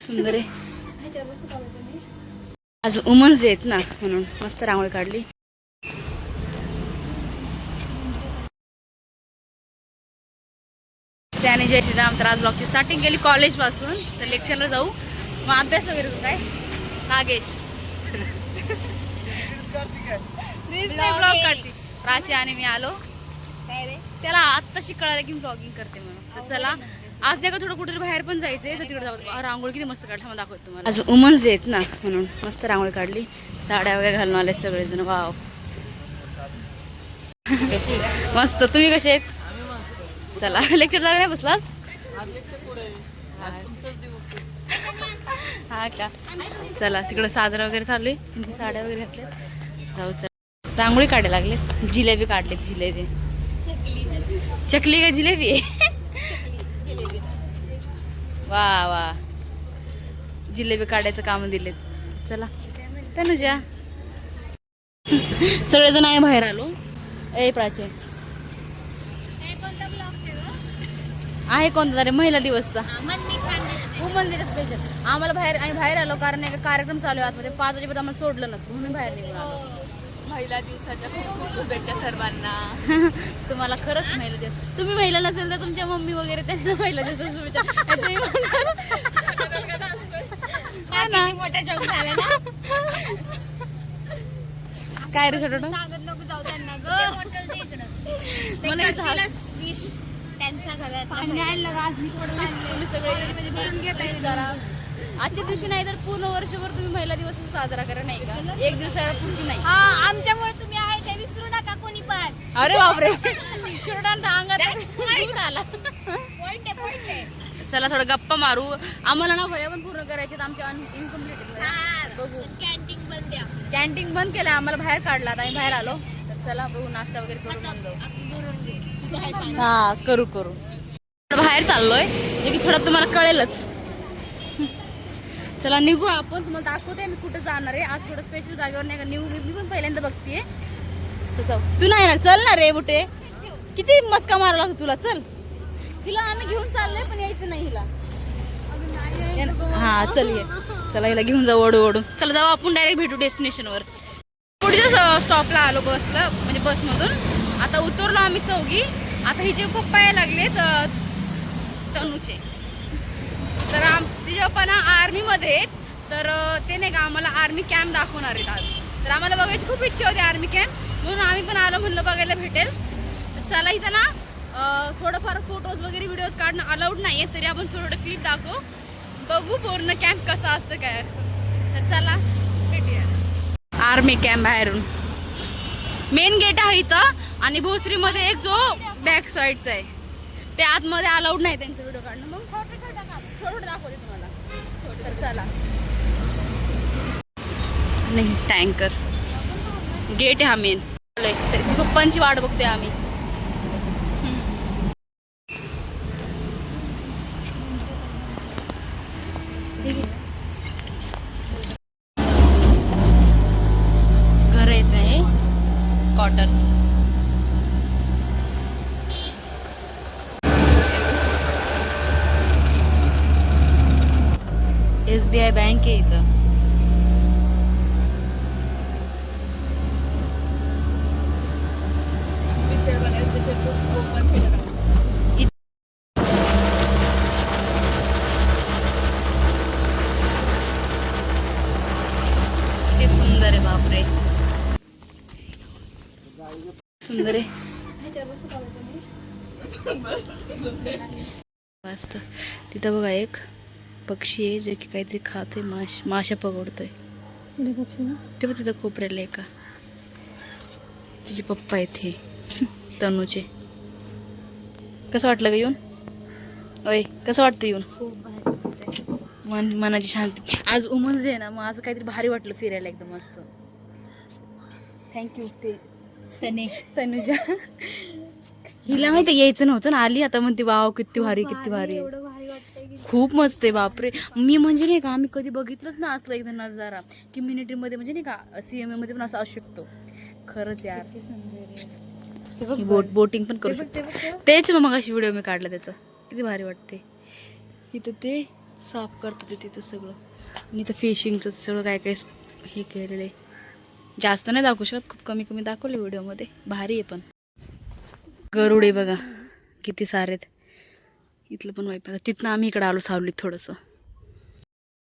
सुंदर आहे. आज उमन्स आहेत ना म्हणून मस्त रांगोळी काढली. त्याने जय श्रीराम तर आज ब्लॉगची स्टार्टिंग केली कॉलेजपासून. तर लेक्चरला जाऊ. मग अभ्यास वगैरे करू काय नागेश ब्लॉग काढते. प्राची आणि मी आलो. त्याला आत्ताशी कळालं की ब्लॉगिंग करते म्हणून. तर चला आज नाही का थोडं कुठे बाहेर पण जायचंय तर तिकडे जाऊ रांगोळी किती मस्त काढला. मग दाखवतो तुम्हाला. आज उमन्स आहेत ना म्हणून मस्त रांगोळी काढली. साड्या वगैरे घालून आले सगळेजण. वाव. मस्त. तुम्ही कसे आहेत? चला लेक्चर नाही बसलास हा का? चला तिकडं साजरा वगैरे चालू आहे. त्यांनी साड्या वगैरे घातल्या जाऊ चला. रांगोळी काढायला लागले. जिलेबी काढलेत जिलेबी. चकली का जिलेबी? आहे वा वा. जिलेबी काढायचं काम दिलेत. चला. तनुजा. सगळेजण आहे बाहेर आलो. ए प्राचे. आहे कोणता तरी? महिला दिवसचा. वुमन स्पेशल आम्हाला बाहेर आम्ही बाहेर आलो कारण एका कार्यक्रम चालू आहे. आतमध्ये पाच वाजेपर्यंत आम्हाला सोडलं नसतं. म्हणून बाहेर निघून आलो. महिला दिवसाच्या खूप खूप शुभेच्छा सर्वांना. तुम्हाला खरंच महिला दिवस. तुम्ही महिला नसेल तर तुमच्या मम्मी वगैरे त्यांना महिला दिवस शुभेच्छा. मोठ्या जोक झाल्या काय रे छोटं सांगत नको जाऊ त्यांना ग. मला याचं हात- त्यांच्या घरात. तुम्ही सगळे करा. आजच्या दिवशी नाही तर पूर्ण वर्षभर तुम्ही महिला दिवस साजरा करा नाही का? एक दिवसाला पुरती नाही. हा आमच्यामुळे तुम्ही आहे ते विसरू नका कोणी पण. अरे बापरे. अंगात आला. पॉइंट आहे पॉइंट आहे. चला थोडं गप्पा मारू. आम्हाला ना वया पण पूर्ण करायचे आमच्या इनकम्प्लीट बघू. कॅन्टीन बंद द्या कॅन्टीन बंद केलं आम्हाला बाहेर काढला आता आम्ही बाहेर आलो. तर चला बघू नाश्ता वगैरे करू मग जाऊ. हा करू करू. बाहेर चाललोय. जे की थोडं तुम्हाला कळेलच. चला निघू आपण. तुम्हाला दाखवते मी कुठं जाणार आहे. आज थोडं स्पेशल जागेवर नाही का निघू मी पण पहिल्यांदा बघतीये. तू नाही ना चल ना रे बुटे. किती मस्का मारायला लागतो तुला. चल. हिला आम्ही घेऊन चाललोय पण यायचं नाही हिला. हा चल ये. चला हिला घेऊन जाऊ ओढू ओढू. चला जाऊ आपण डायरेक्ट भेटू डेस्टिनेशनवर पुढच्या स्टॉपला आलो बसला म्हणजे बसमधून आता उतरलो आम्ही चौघी. आता हिचे पप्पा यायला लागलेत अं, तनूचे. तर आम तिचे पप्पा आर्मीमध्ये आहेत. तर ते नाही का आम्हाला आर्मी कॅम्प दाखवणार आहेत आज. तर आम्हाला बघायची खूप इच्छा होती आर्मी कॅम्प म्हणून आम्ही पण आलो म्हणलं बघायला भेटेल. चला इथं ना थोडंफार फोटोज वगैरे व्हिडिओज काढणं अलाउड नाही आहे तरी आपण थोडं क्लिप दाखवू. बघू पूर्ण कॅम्प कसा असतं काय असतं. तर चला भेटूया. आर्मी कॅम्प बाहेरून. मेन गेट आहे इथं. आणि भोसरीमध्ये एक जो बॅक साईडचा आहे. ते आतमध्ये अलाउड नाही त्यांचं व्हिडिओ काढणं मग छोटे छोटे का छोटे छोटे दाखवते तुम्हाला तर चला. नाही टँकर गेट आहे हा मेन त्याची पप्पांची वाट बघतोय आम्ही घर येत आहे quarters S B I bank आहे इथं. सुंदर आहे बापरे. सुंदर आहे. मस्त. तिथं बघा एक. पक्षी आहे जे की काहीतरी खातोय माश माशा पकडतोय. ते बघ तिथं कोपऱ्याला एका. तिचे पप्पा आहेत हे. तनूचे. कसं वाटलं ग येऊन? ओय कसं वाटतं येऊन? मन मनाची शांती. आज उमन्स डे आहे ना मग आज काहीतरी भारी वाटलं फिरायला एकदम मस्त. थँक्यू ते सने तनुजा. हिला माहिती यायचं नव्हतं ना आली आता म्हणते वाव किती भारी किती भारी एवढं भारी वाटतंय की खूप मस्त आहे बापरे. मी म्हणजे नाही का आम्ही कधी बघितलंच ना असलं एकदा नजारा. की मध्ये म्हणजे नाही का सीएमए मध्ये पण असं असू शकतो. खरंच यार. बोट बोटिंग पण करू शकतो. तेच मग अशी व्हिडिओ मी काढला त्याचा. किती भारी वाटते इथं ते साफ करतात ते तिथं सगळं. आणि इथं फिशिंगचं सगळं काय काय हे केलेलं आहे जास्त नाही दाखवू शकत खूप कमी कमी दाखवले व्हिडिओमध्ये भारी आहे पण. गरुडे बघा. किती सारेत इथलं पण वाईप आहे. तिथनं आम्ही इकडं आलो सावलीत थोडंसं.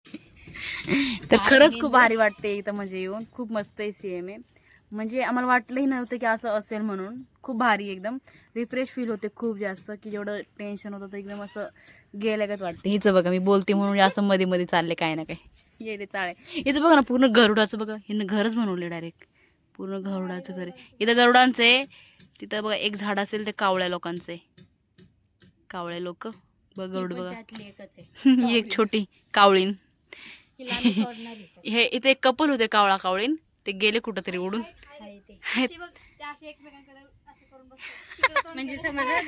तर खरंच खूप भारी वाटते इथं म्हणजे येऊन. खूप मस्त आहे सी एम ए म्हणजे आम्हाला वाटलंही नव्हतं की असं असेल म्हणून. खूप भारी एकदम. रिफ्रेश फील होते खूप जास्त की जेवढं टेन्शन होतं तर एकदम असं गेल्यागत वाटते. हिचं बघा मी बोलते म्हणून असं मध्ये मध्ये चालले काय ना काय. येते चाळे. इथं बघा ना पूर्ण गरुडाचं बघा. हिनं घरच बनवले डायरेक्ट पूर्ण गरुडाचं घर इथं गरुडांचं आहे. तिथं बघा एक झाड असेल ते कावळ्या लोकांचं आहे. कावळे लोक. बघ गरुड बघा. त्यातली एकच आहे. ही एक छोटी कावळीन. हे इथे. एक कपल होते कावळा कावळीन ते गेले कुठंतरी उडून. ते. म्हणजे समजा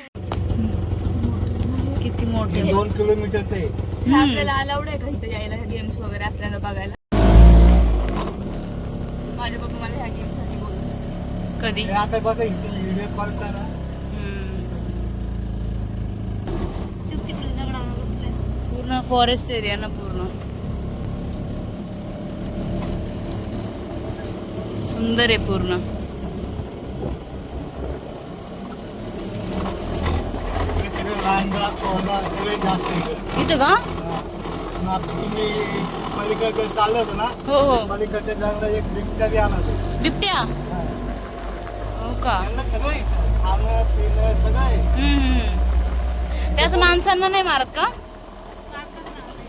किती मोठे दोन किलोमीटरचं आहे तर आपल्याला अलाउड आहे का इथं यायला? गेम्स वगैरे असल्यानं बघायला? माझे पप्पा मला ह्या गेमसाठी बोलतात कधी? आता बघा इथे व्हिडिओ कॉल करा हम्म. तू तिकडे दगडावर बसलाय. पूर्ण फॉरेस्ट एरिया ना पूर्ण. सुंदर आहे पूर्ण. सगळे जास्त इथं का? होतं ना हो हो. एक बिबट्या? बिबट्या हो का? त्यांना सगळं आहे सगळं आहे असं माणसांना नाही मारत का पाहतो तर समोर आलं तर ना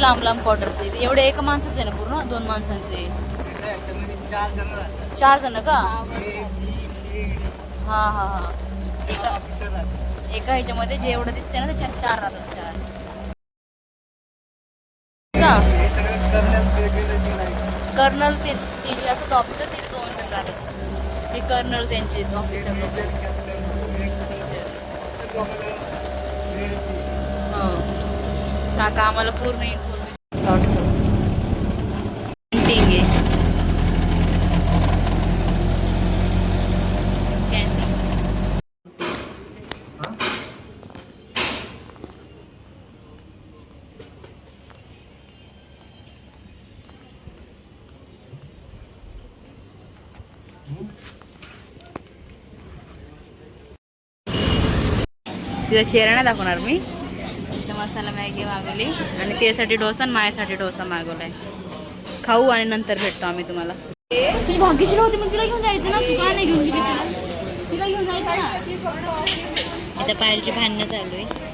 किती लांब लांब क्वार्टर्स आहेत. एवढे एका माणसाचे आहे ना पूर्ण? दोन माणसांचे? तिथं चार जण राहतात चार जण का. हा हा हा. एका एका ह्याच्यामध्ये जे एवढं दिसते ना त्याच्यात चार राहतात चार. कर्नल ते असतात ऑफिसर ते दोन जण राहतात. हे कर्नल त्यांचे ऑफिसर हो. काका आम्हाला पूर्ण इन्फॉर्मेशन पेंटिंग आहे कॅन्टीन तिचा चेहरा नाही दाखवणार मी. तर मसाला मॅगी मागवली. आणि त्यासाठी डोसा आणि माझ्यासाठी डोसा मागवलाय. खाऊ आणि नंतर भेटतो आम्ही तुम्हाला. तुझी भाग्यची होती मग तिला घेऊन जायचं ना. तू नाही घेऊन गेली? तिला तिला घेऊन जायचं ना. इथं पायलची भांडणं चालू आहे.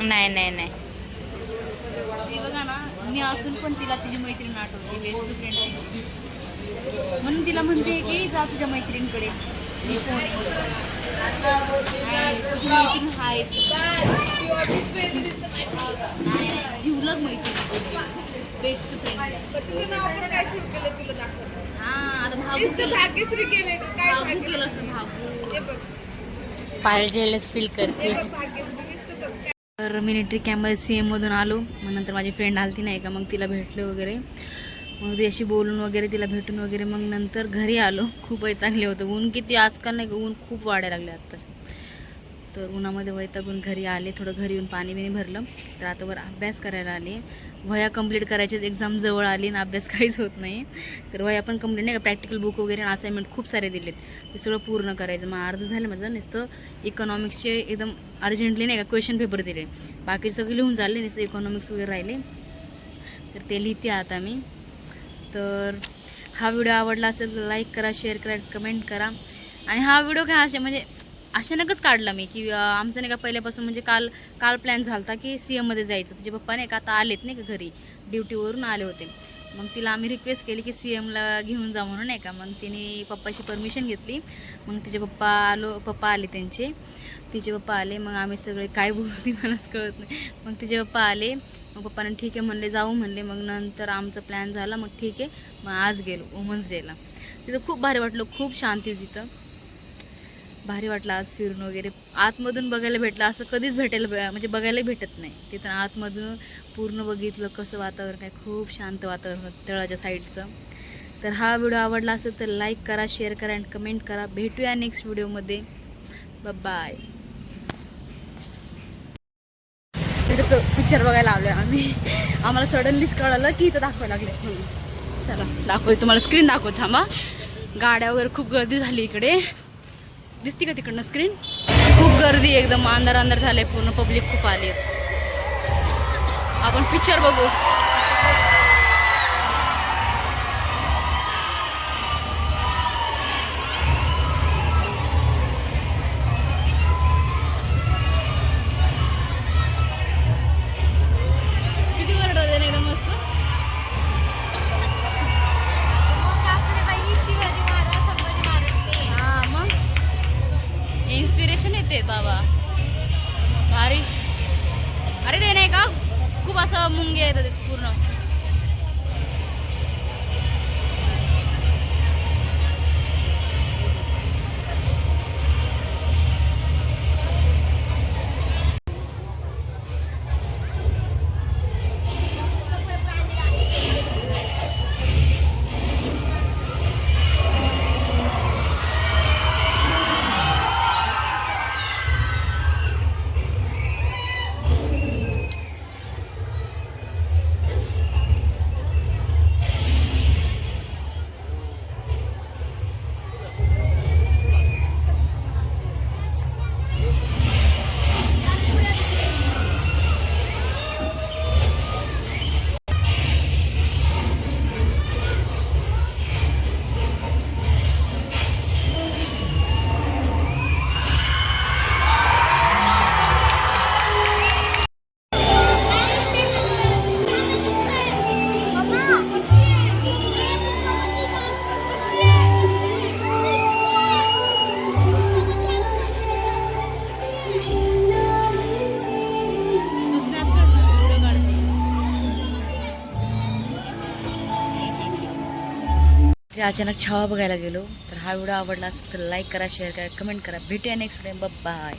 नाही नाही नाही. ती बघा ना मी असून पण तिला तिची मैत्रीण आठवते बेस्ट फ्रेंड म्हणून तिला म्हणते की जा तुझ्या मैत्रिणीकडे. मी कोण मैत्रीण जिवलग मैत्रीण. बेस्ट फ्रेंड हा आता भागू केलं. भागू केलं असतं भागू. फील करते. तर. मिलिटरी कॅम्पमध्ये सी एममधून आलो. मग नंतर माझी फ्रेंड आलती नाही का? मग तिला भेटले वगैरे. मग त्याशी बोलून वगैरे तिला भेटून वगैरे मग नंतर घरी आलो. खूप वैतागले होतं. ऊन किती आजकाल नाही का ऊन खूप वाढायला लागले आत्ताच. तर उन्हामध्ये वैतागून घरी आले थोडं घरी येऊन पाणी बिणी भरलं. तर आतावर अभ्यास करायला आले. वह्या कंप्लीट करायचे एक्झाम जवळ आली आणि अभ्यास काहीच होत नाही. तर वह्या पण कंप्लीट नाही का प्रॅक्टिकल बुक वगैरे असाइनमेंट खूप सारे दिलेत. ते सगळं पूर्ण करायचं. मग अर्ध झालं माझं नुसतं इकॉनॉमिक्सचे एकदम अर्जंटली नाही का क्वेश्चन पेपर दिले. बाकी सगळे लिहून झाले नुसतं इकॉनॉमिक्स वगैरे राहिले. तर ते लिहिते आता मी. तर हा व्हिडिओ आवडला असेल तर लाईक करा शेअर करा कमेंट करा. आणि हा व्हिडिओ काय असे म्हणजे अचानकच काढला मी की आमचं नाही का पहिल्यापासून म्हणजे काल काल प्लॅन झाला होता की सी एममध्ये जायचं. तुझे पप्पा नाही का आता आलेत नाही का घरी ड्युटीवरून आले होते. मग तिला आम्ही रिक्वेस्ट केली की सी एमला घेऊन जा म्हणून नाही का? मग तिने पप्पाची परमिशन घेतली. मग तिचे पप्पा आलो पप्पा आले त्यांचे. तिचे पप्पा आले मग आम्ही सगळे काय बोलते मलाच कळत नाही. मग तिचे पप्पा आले. मग पप्पाने ठीक आहे म्हणले जाऊ म्हणले. मग नंतर आमचा प्लॅन झाला. मग ठीक आहे. मग आज गेलो वुमन्स डेला तिथं खूप भारी वाटलं खूप शांती होती तिथं. भारी वाटलं आज फिरून वगैरे. आतमधून बघायला भेटलं असं कधीच भेटायला म्हणजे बघायला भेटत नाही. तिथं आतमधून पूर्ण बघितलं कसं वातावरण काय खूप शांत वातावरण होतं तळाच्या साईडचं. तर हा व्हिडिओ आवडला असेल तर लाईक करा शेअर करा अँड कमेंट करा. भेटूया नेक्स्ट व्हिडिओमध्ये. बाय तिथं पिक्चर बघायला आलो आम्ही. आम्हाला सडनलीच कळालं की इथं दाखवायला लागले. चला दाखवते तुम्हाला स्क्रीन दाखवत थांबा. गाड्या वगैरे खूप गर्दी झाली इकडे. दिसते का तिकडनं स्क्रीन खूप गर्दी एकदम अंधार अंधार झालंय पूर्ण पब्लिक खूप आली आपण पिक्चर बघू. असं मुंगे येतात ते अचानक छावा बघायला गेलो तर हा व्हिडिओ आवडला असेल तर लाईक करा शेअर करा कमेंट करा भेटूया नेक्स्ट टाइम बाय